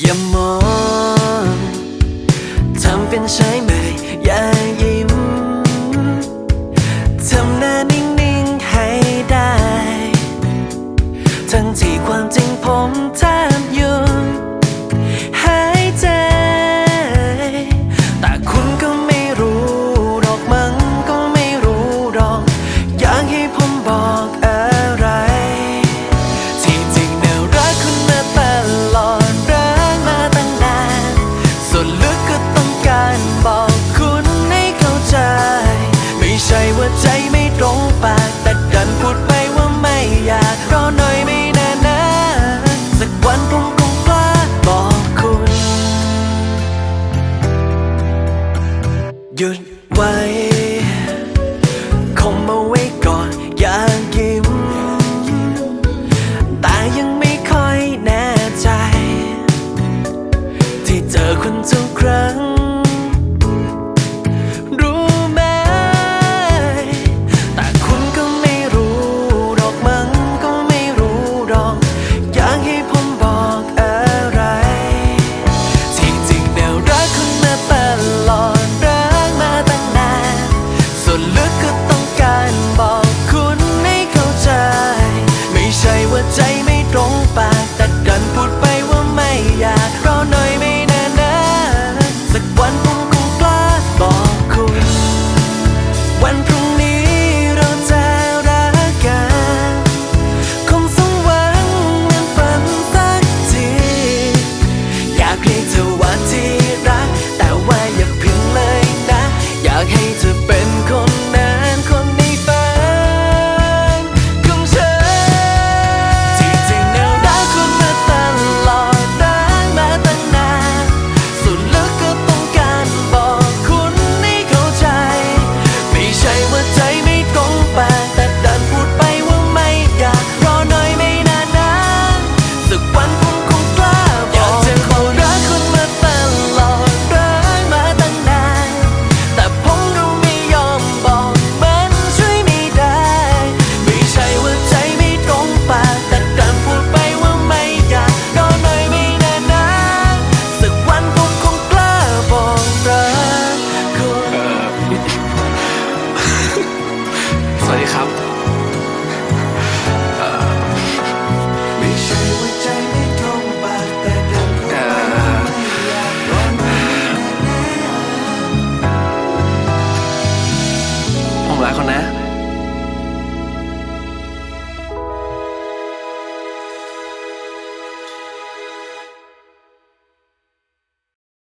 อย่ามองทำเป็นใช้ไม่อย่ายิ้มทำหน้านิ่งๆให้ได้ ทั้งที่ความจริงผมแทบ ใจไม่ตรงปาก แต่ดันพูดไปว่าไม่อยากรอหน่อยไม่แน่นะ สักวันคงคงกล้าบอกคุณ หยุดไว้คงมาไว้ก่อนอยากยิ้มแต่ยังไม่ค่อยแน่ใจ ที่เจอคุณทุกครั้ง คนนะ